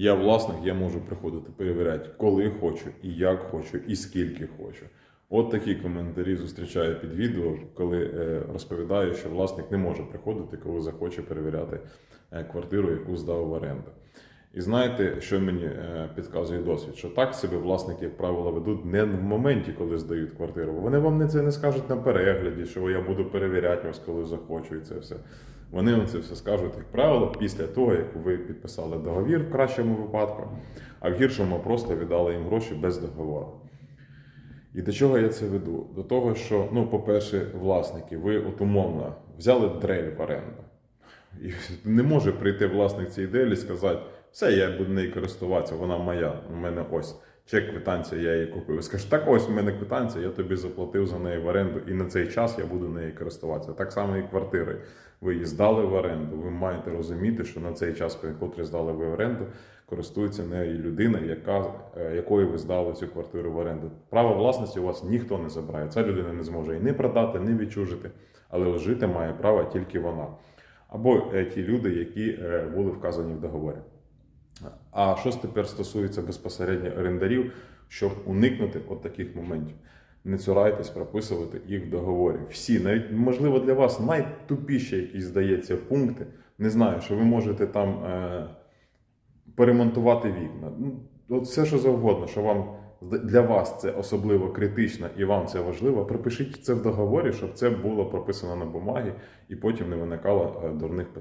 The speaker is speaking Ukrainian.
Я власник, я можу приходити перевіряти, коли хочу, і як хочу, і скільки хочу. От такі коментарі зустрічаю під відео, коли е, розповідаю, що власник не може приходити, коли захоче перевіряти е, квартиру, яку здав в оренду. І знаєте, що мені е, підказує досвід? Що так себе власники, як правило, ведуть не в моменті, коли здають квартиру. Вони вам не це не скажуть на перегляді, що я буду перевіряти вас, коли захочу, і це все. Вони вам це все скажуть, як правило, після того, як ви підписали договір в кращому випадку, а в гіршому просто віддали їм гроші без договору. І до чого я це веду? До того, що, ну, по-перше, власники, ви от умовно взяли дрель в оренду. І не може прийти власник цієї дрелі і сказати, все, я буду нею користуватися, вона моя, у мене ось чек, квитанція, я її купив. І скаже, так ось у мене квитанція, я тобі заплатив за неї в оренду, і на цей час я буду нею користуватися. Так само і квартири. Ви її здали в оренду. Ви маєте розуміти, що на цей час, котрий здали ви в оренду, користується нею людина, яка, е, якої ви здали цю квартиру в оренду. Право власності у вас ніхто не забирає. Ця людина не зможе і не продати, ні відчужити, але жити має право тільки вона. Або е, ті люди, які е, були вказані в договорі. А що тепер стосується безпосередньо орендарів, щоб уникнути от таких моментів? Не цурайтесь прописувати їх в договорі. Всі, навіть можливо для вас найтупіші якісь здається пункти. Не знаю, що ви можете там е, перемонтувати вікна. Ну, от все, що завгодно, що вам для вас це особливо критично і вам це важливо, пропишіть це в договорі, щоб це було прописано на бумагі і потім не виникало е, дурних питань.